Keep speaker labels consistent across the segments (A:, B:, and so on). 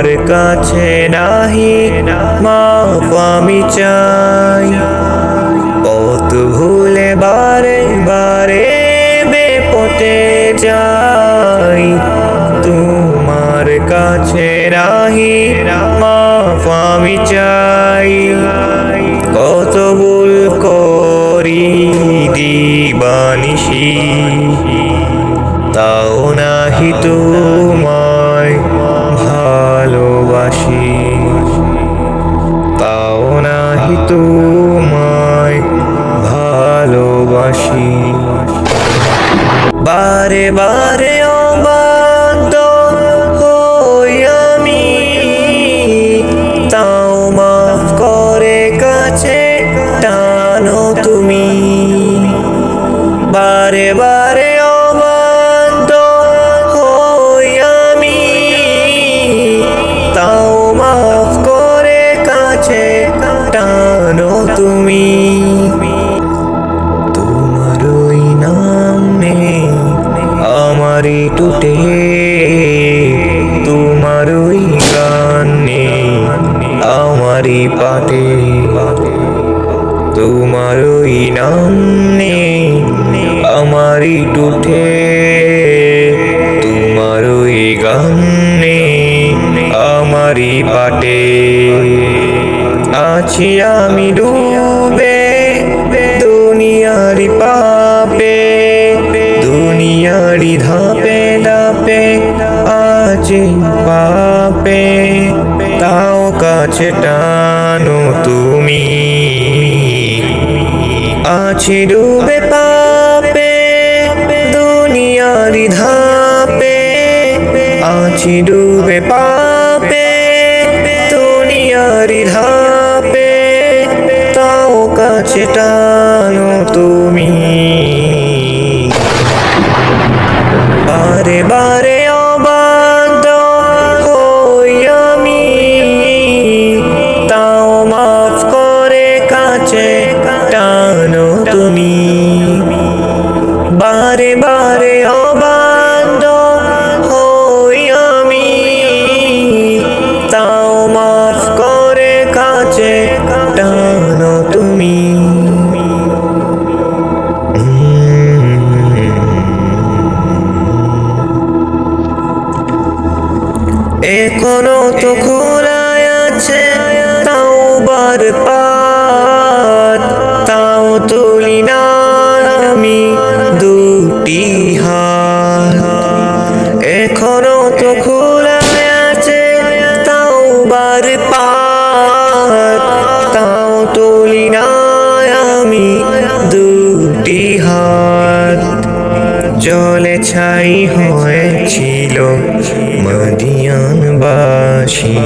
A: তোমার কাছে নাহি, মাফ আমি চাই। পথ ভুলে বারে বারে বেপথে যাই। তোমার কাছে নাহি, মাফ আমি চাই। কত ভুল করি দিবানিসি তাও নাহি তোমায় ভালোবাসি। তাও নাহি তোমায় ভালোবাসি। বারে বারে পাটে তোমার ওই নাম নেই আমারই টুটে, তোমার ওই গান নেই আমারই পাটে। আছি আমি ডুবে দুনিয়ারি পাপে দুনিয়ারি ধাপে ধাপে আছি পাপে, তাও কাছে টানো তুমি। আছি ডুবে পাপে, দুনিয়ারি ধাপে। আছি ডুবে পাপে, দুনিয়ারি ধাপে। তাও কাছে টানো তুমি। বারে বারে এখনও তো খোলাই আছে, তাও বার পাত। তাও তুলি না আমি দুটি হাত। এখনও তো খোলাই আছে, তাও বার পাত। তাও তুলি না আমি দুটি হাত। জলে ছাই হয়েছিল মদিয়ানবাসী।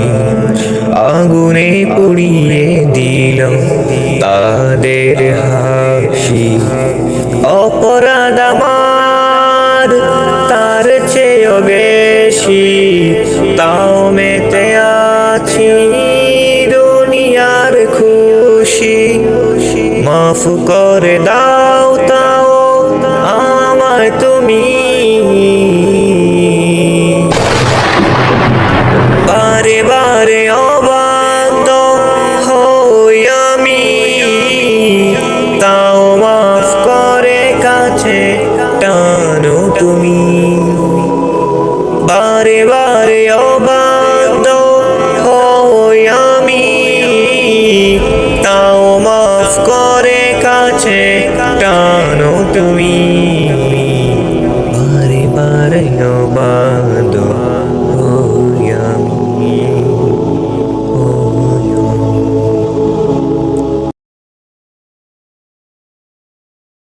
A: আগুনে পুড়িয়ে দিল তাদের হাসি। অপরাধ আমার, তার চেয়েও বেশি। তাও মেতে আছি দুনিয়ার খুশি। মাফ করে দাও তাও তুমি? বারে বারে অবাধ্য হই আমি। তাও মাফ করে কাছে টানো তুমি। বারে বারে অবাধ্য হই আমি। তাও মাফ করে কাছে টানো তুমি।